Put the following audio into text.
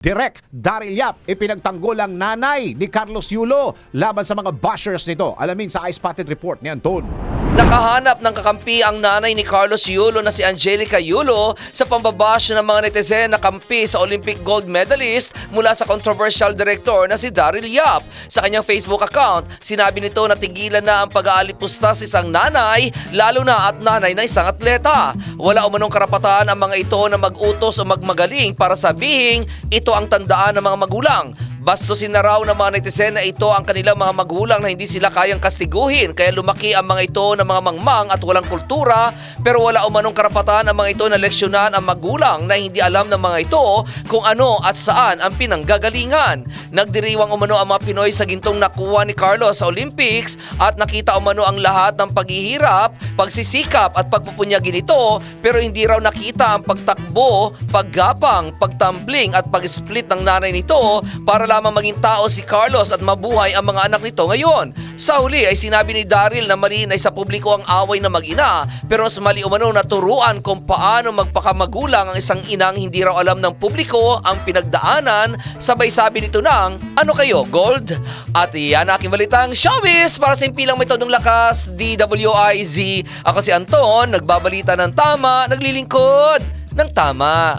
Direk Daryl Yap, ipinagtanggol ang nanay ni Carlos Yulo laban sa mga bashers nito. Alamin sa iSpotted Report ni Anton. Nakahanap ng kakampi ang nanay ni Carlos Yulo na si Angelica Yulo sa pambabash ng mga netizen na kampi sa Olympic gold medalist mula sa controversial director na si Daryl Yap. Sa kanyang Facebook account, sinabi nito na tigilan na ang pag-aalipusta sa isang nanay, lalo na at nanay na isang atleta. Wala umanong karapatan ang mga ito na mag-utos o magmagaling para sabihin ito ang tandaan ng mga magulang. Bastusin na raw ng mga netizen na ito ang kanilang mga magulang na hindi sila kayang kastiguhin kaya lumaki ang mga ito ng mga mangmang at walang kultura pero wala umanong karapatan ang mga ito na leksyonan ang magulang na hindi alam ng mga ito kung ano at saan ang pinanggagalingan. Nagdiriwang umano ang mga Pinoy sa gintong nakuha ni Carlos sa Olympics at nakita umano ang lahat ng paghihirap, pagsisikap at pagpupunyagin ito pero hindi raw nakita ang pagtakbo, paggapang, pagtumbling at pag-split ng nanay nito para lamang maging tao si Carlos at mabuhay ang mga anak nito ngayon. Sa huli ay sinabi ni Daryl na mali na sa publiko ang away ng mag-ina pero mas mali umano na turuan kung paano magpakamagulang ang isang inang hindi raw alam ng publiko ang pinagdaanan sabay sabi nito ng ano kayo, gold? At yan aking balitang showbiz para sa impilang may todong lakas, DWIZ. Ako si Anton, nagbabalita ng tama, naglilingkod ng tama.